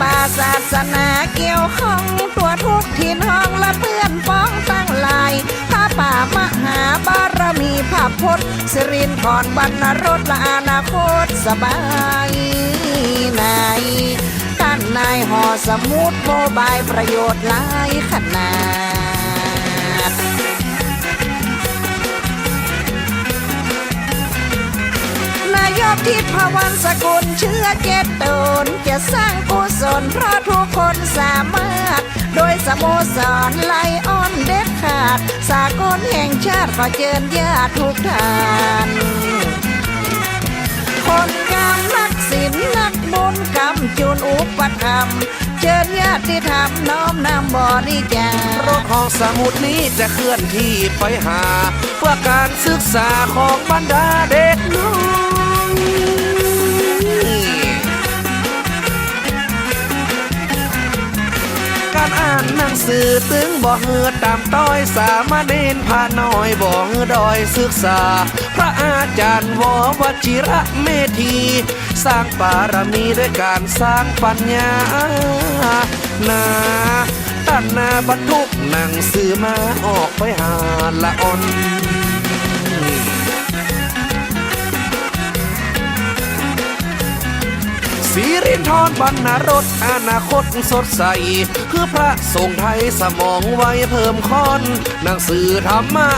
บาศาสนาเกี่ยวข้องตัวทุกทินห้องและเพื่อนป้องตั้งลายพระป่ามหาบารมีพระพุทธสิรินทรบรรณรสและอนาคตสบายในท่านนายหอสมุดโมบายประโยชน์หลายขนาด นายกทิพวรรณสกุลเชื้อเจตตนจะสร้างกุศลเพราะทุกคนสามารถ โดยสโมสรไลออนเด็ดขาด สากลแห่งชาติขอเชิญญาติทุกท่าน คนงามนักศิลป์นักบุญกำจุนอุปถัมเชิญญาติธรรมน้อมนำบริจารรถของสมุดนี้จะเคลื่อนที่ไปหา เพื่อการศึกษาของบรรดาเด็กน้อย สื่อตึงบ่เฮือตามต้อยสามเณรพาน้อยบ่เฮือดอยศึกษา พระอาจารย์ววชิระเมธี สร้างปารมีด้วยการสร้างปัญญานาตันนาบรรทุกหนังสือมาออกไปหาละอ่อน สีรินทรบรรณรสอนาคตสดใส คือพระทรงไทยสมองไว้เพิ่มค้อน หนังสือธรรมะ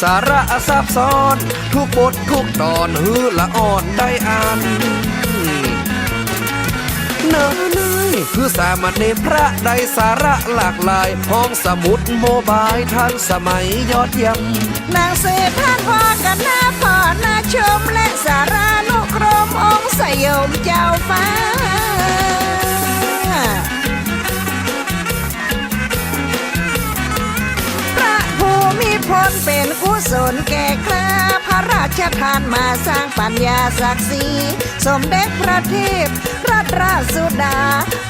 สาระซับซ้อน ทุกบททุกตอนฮือละอ่อนได้อ่าน เนยคือสามเณรพระได้สาระหลากหลาย ห้องสมุดโมบายทันสมัยยอดเยี่ยมนางเศรษฐานพอกันหน้าพ่อหน้าชมและสารานุกรมองสยมเจ้าฟ้าพระภูมิพลเป็นกุศลแก่กล้า ระราชทานมาสร้างปัญญาศักดิ์ศรีสมเด็จพระเทพรัตนราชสุดา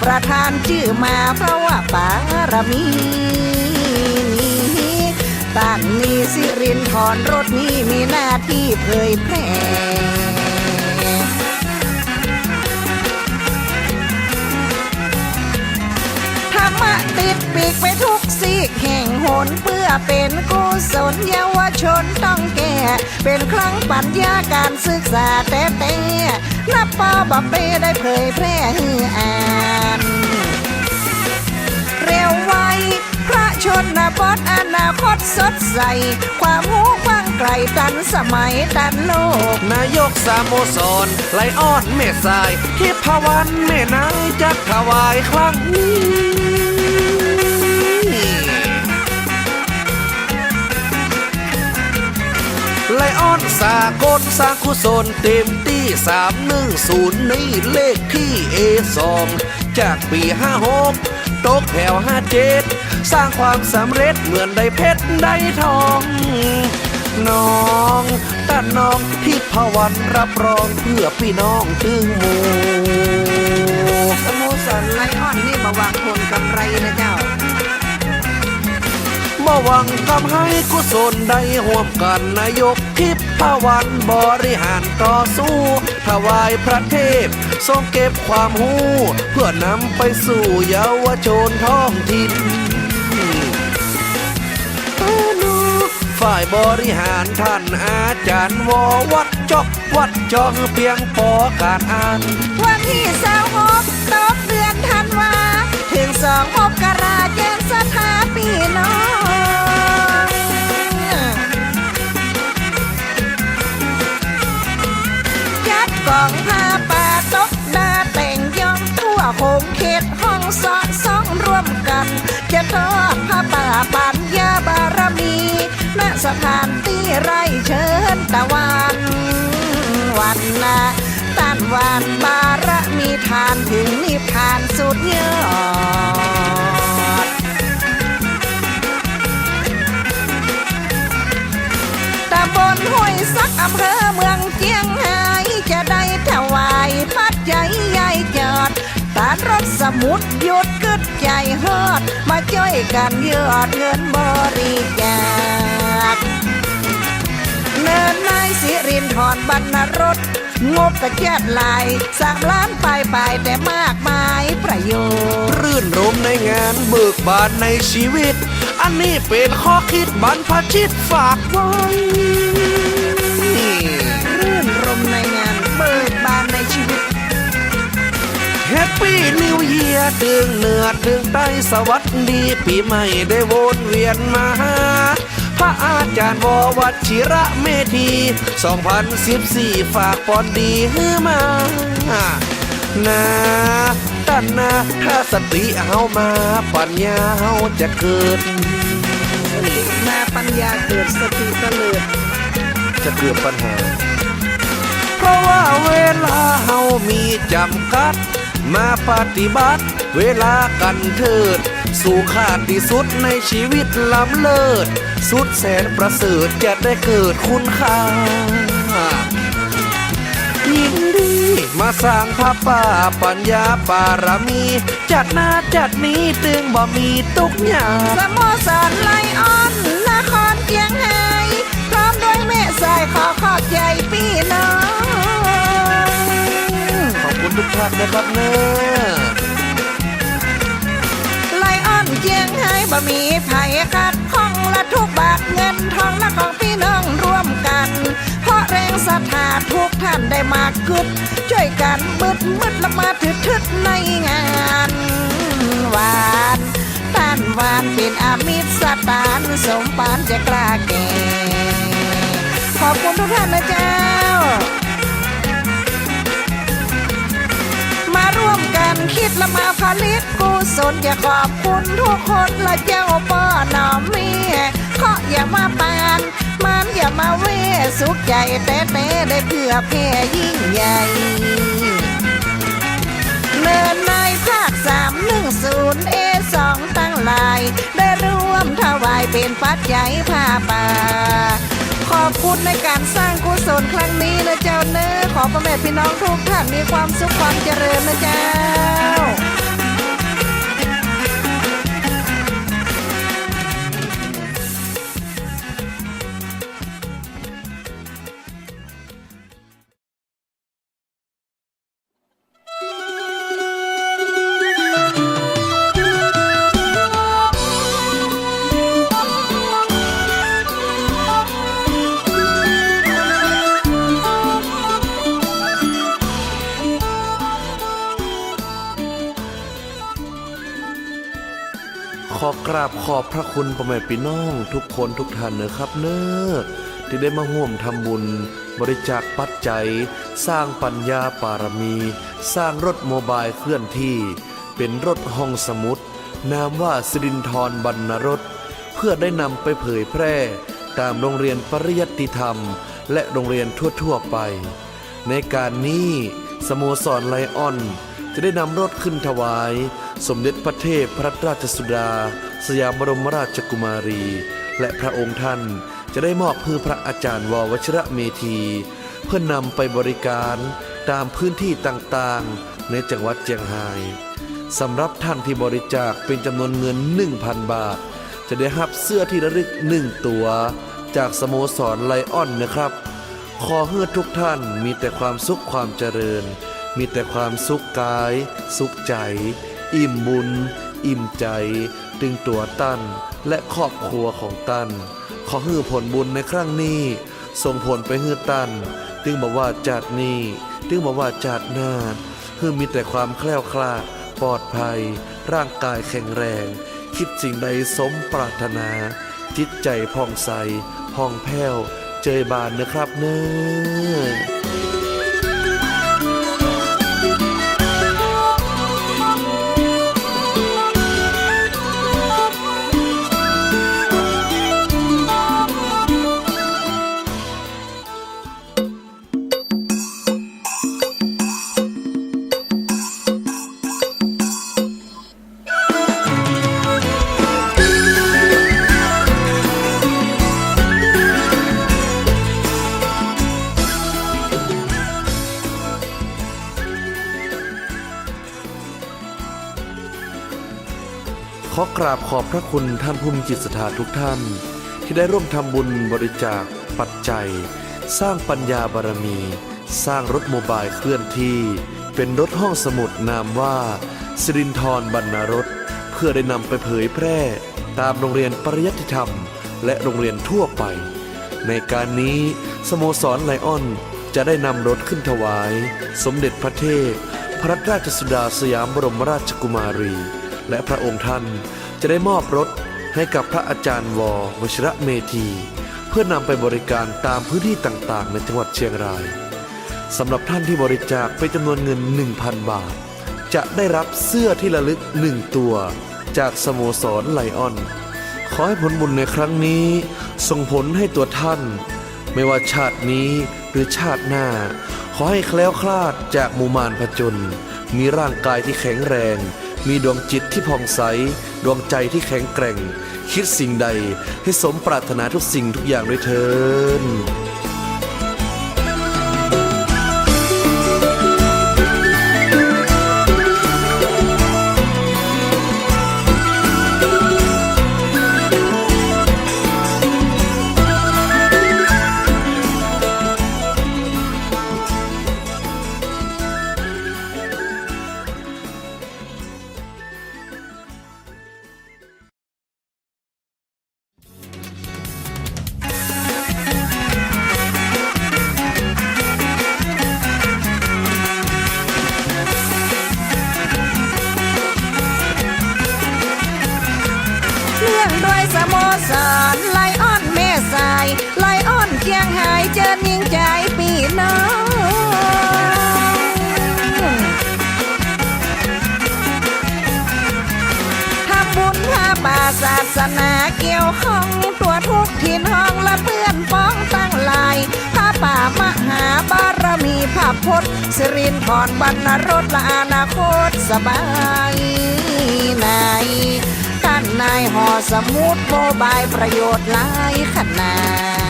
ประธานชื่อมาเพราะว่าปารมีตั้งมีสิรินทรรถนี้มีหน้าที่เผยแพร่ มะติดปีกไปทุกซีกแห่งหนเพื่อเป็นกุศลเยาวชนต้องแก่ เป็นครั้งปัญญาการศึกษาแต่แต่นับปอบับเป้ได้เผยแพร่ให้อ่านเร็วไวพระชนบทอนาคตสดใส ความหูกว้างไกลตันสมัยตันโลก นายกสาโมสรไลออนเมสายทิพวันแม่นายจัดถวายครั้งนี้ ไลออนสากลสร้างกุศลเต็มที่สามหนึ่งศูนย์นี่เลขที่เอสองจากปีห้าหกตกแถวห้าเจ็ดสร้างความสำเร็จเหมือนได้เพชรได้ทอง น้องต้านน้องที่พวันรับรองเพื่อพี่น้องตึงหมูสโมสรไลออนนี่มาวางพลกำไรนะเจ้า มาหวังทำให้กุศลได้ห่วมกันนายกทิพพวันบริหารต่อสู้ ถวายพระเทพทรงเก็บความหูเพื่อนำไปสู่เยาวชนท้องถิ่นฝ่ายบริหารท่านอาจารย์ววัดจอกวัดจองเพียงพอการอ่านวันที่สาวหกตกเดือนธันวา ถึงสองมกราแจ้งสถาปีน้อง กองผ้าป่าตกดาแต่งย่องทั่วโคงเขตห้องสอดสองร่วมกัน จะทอดผ้าป่าปัญญาบารมีณสถานที่ไร่เชิญตะวันวันนะต้านวานบารมีทานถึงนิพพานสุดยอดตำบลห้วยซักอำเภอเมืองานรถสมุดหยุดกึดใจฮอดมาช่วยกันยอดเงินบริจาคเนินนายสิรินทรบรรณรสงบกระเจ็ดลายสามล้านไปลายปแต่มากมายประโยชน์ รื่นรมในงานเบิกบานในชีวิต อันนี้เป็นข้อคิดบรรพชิตฝากไว้ ถึงเหนือถึงใต้สวัสดีปีใหม่ได้วนเวียนมาหาพระอาจารย์ววัชิระเมธี 2014 ฝากปอนดีฮือมานาตันนาถ้าสติเฮามาปัญญาเฮาจะเกิดมาปัญญาเกิดสติเตลิดจะเกิดปัญหา เพราะว่าเวลาเฮามีจำกัด มาปฏิบัติ เวลากันเถิด สู่ขาดที่สุดในชีวิตล้ำเลิศ สุดแสนประเสริฐจะได้เกิดคุณค่ายินดีมาสร้างพระป่าปัญญาปารมี จัดหน้าจัดนี้ตึงบ่มีตุกอย่างสโมสรไลออน ครับเนอไลออนเชียงไฮ้บ่มีไผ่ขัดข้องและทุกบาทเงินทองและของพี่น้องร่วมกัน เพราะแรงศรัทธาทุกท่านได้มากกึดช่วยกันบึดมึดและมาถึดทึดในงานหวานต้านหวานเป็นอามิตรสตานสมปานจะกล้าแก่ขอบคุณทุกท่านนะเจ้า คิดละมาผลิตกุศลอย่าขอบคุณทุกคนและเจ้าป้อหนอมมีเคาะอย่ามาปานมันอย่ามาเวสุขใจแต่แต่ได้เพื่อแพ่ยิ่งใหญ่เนินในภาคสามหนึ่งศูนย์เอสองตั้งลาย ได้ร่วมถวายเป็นปัจจัยผ้าป่า ขอบคุณในการสร้างกุศลครั้งนี้นะเจ้าเนื้อขอพระแม่พี่น้องทุกท่านมีความสุขความเจริญนะเจ้า กราบขอบพระคุณพ่อแม่พี่น้อง ทุกคนทุกท่านนะครับเนอะที่ได้มาห่วมทำบุญ บริจาคปัจจัย สร้างปัญญาปารมี สร้างรถโมบายเคลื่อนที่ เป็นรถห้องสมุดนามว่าสิรินทรบรรณรถ เพื่อได้นำไปเผยแพร่ ตามโรงเรียนปริยัติธรรม และโรงเรียนทั่วๆไป ในการนี้สโมสรไลออน จะได้นำรถขึ้นถวาย สมเด็จพระเทพพระราชสุดา สยามบรมราชกุมารี และพระองค์ท่านจะได้มอบพือพระอาจารย์ววชิระเมธี เพื่อนำไปบริการตามพื้นที่ต่างๆ ในจังหวัดเจียงไฮ้สำหรับท่านที่บริจาคเป็นจำนวนเงิน 1,000 บาท จะได้รับเสื้อที่ระลึกหนึ่งตัว จากสโมสรไลออนนะครับ ขอให้ทุกท่านมีแต่ความสุขความเจริญ มีแต่ความสุขกาย สุขใจ อิ่มบุญ อิ่มใจ ตึงตัวตั้นและครอบครัวของตั้นขอให้ผลบุญในครั้งนี้ส่งผลไปให้ตั้นตึงบอกว่าจัดนี้ตึงบอกว่าจัดหน้าเพื่อมีแต่ความแคล้วคลาดปลอดภัย ร่างกายแข็งแรง คิดสิ่งใดสมปรารถนา จิตใจผ่องใสผ่องแผ้ว เจยบานนะครับเนอ อกราบขอบพระคุณท่านผู้มีจิตศรัทธาทุกท่าน ที่ได้ร่วมทำบุญบริจาค ปัจจัย สร้างปัญญาบารมี สร้างรถโมบายเคลื่อนที่ เป็นรถห้องสมุดนามว่าสิรินทรบรรณรถ เพื่อได้นำไปเผยแพร่ ตามโรงเรียนปริยัติธรรม และโรงเรียนทั่วไป ในการนี้สโมสรไลออนจะได้นำรถขึ้นถวาย สมเด็จพระเทพพระราชสุดาสยามบรมราชกุมารี และพระองค์ท่าน จะได้มอบรถให้กับพระอาจารย์ววชิระเมธี เพื่อนำไปบริการตามพื้นที่ต่างๆ ในจังหวัดเชียงรายสำหรับท่านที่บริจาคเป็นจำนวนเงิน 1,000 บาท จะได้รับเสื้อที่ระลึกหนึ่งตัว จากสโมสรไลออน ขอให้ผลบุญในครั้งนี้ ส่งผลให้ตัวท่าน ไม่ว่าชาตินี้หรือชาติหน้า ขอให้แคล้วคลาดจากมูมานผจญมีร่างกายที่แข็งแรง มีดวงจิตที่ผ่องใส ดวงใจที่แข็งแกร่ง คิดสิ่งใดให้สมปรารถนาทุกสิ่งทุกอย่างด้วยเถิน นาเกี่ยวข้องตัวทุกทินห้องและเพื่อนป้องตั้งลายพระป่ามหาบารมีพระพจน์สิรินทรบรรณรสและอนาคตสบายในท่านนายหอสมุดโมบายประโยชน์หลายขนาด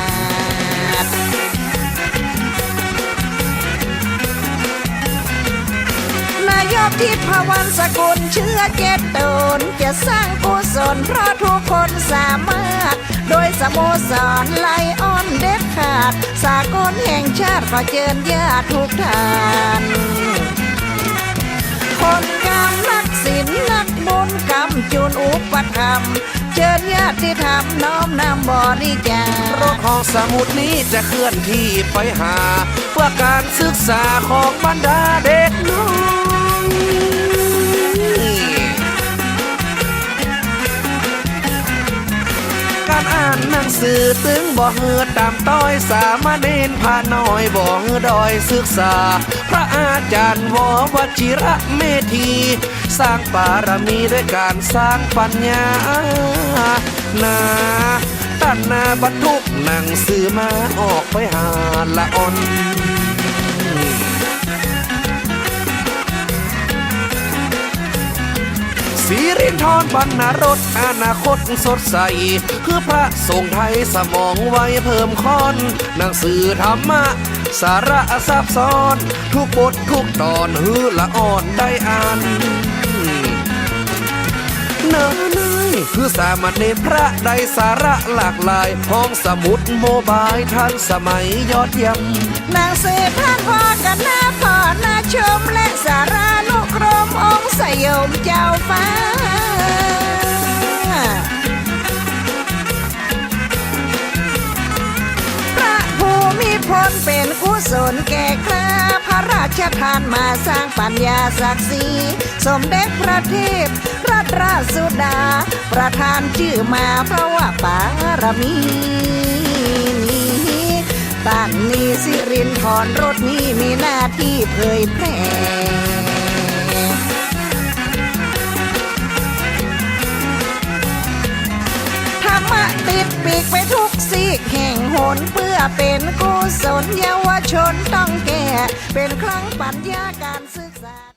นายกทิพวรรณสกุลเชื้อเจตตนจะสร้างกุศลเพราะทุกคนสามารถ โดยสโมสรไลออนเด็ดขาด สากลแห่งชาติขอเจิญญาทุกท่าน คนกำนักศิลนักบุญกำจุนอุปธรรมเชิญญาติธรรมน้อมนำบริจารรถของสมุดนี้จะเคลื่อนที่ไปหา เพื่อการศึกษาของบรรดาเด็กน้อย การอ่านหนังสือตึงบ่เฮือตามต้อยสามเณรพาน้อยบ่เฮือดอยศึกษา พระอาจารย์ววชิระเมธี สร้างปารมีด้วยการสร้างปัญญานาตันนาบรรทุกหนังสือมาออกไปหาละอ่อน สีรินทรบรรณรสอนาคตสดใส คือพระทรงไทยสมองไว้เพิ่มค้อน หนังสือธรรมะ สาระซับซ้อน ทุกบททุกตอนฮือละอ่อนได้อ่านเนยเนยคือ สามเณรพระไดสาระหลากหลาย ห้องสมุดโมบายทันสมัยยอดเยี่ยมนางเสพานพอกันหน้าพอหน้าชมและสารานุกรมองสยมเจ้าฟ้าพระภูมิพลเป็นกุศลแก่คราพระราชทานมาสร้างปัญญาศักดิ์ศรีสมเด็จพระเทพ รัตราชสุดา ประธานชื่อมาเพราะว่าปารมีนี้ตันนี้สิรินทรรถนี้มีหน้าที่เผยแพร่ธรรมะติดปีกไปทุกซีกแห่งหนเพื่อเป็นกุศลเยาวชนต้องแก่ เป็นครั้งปัญญาการศึกษา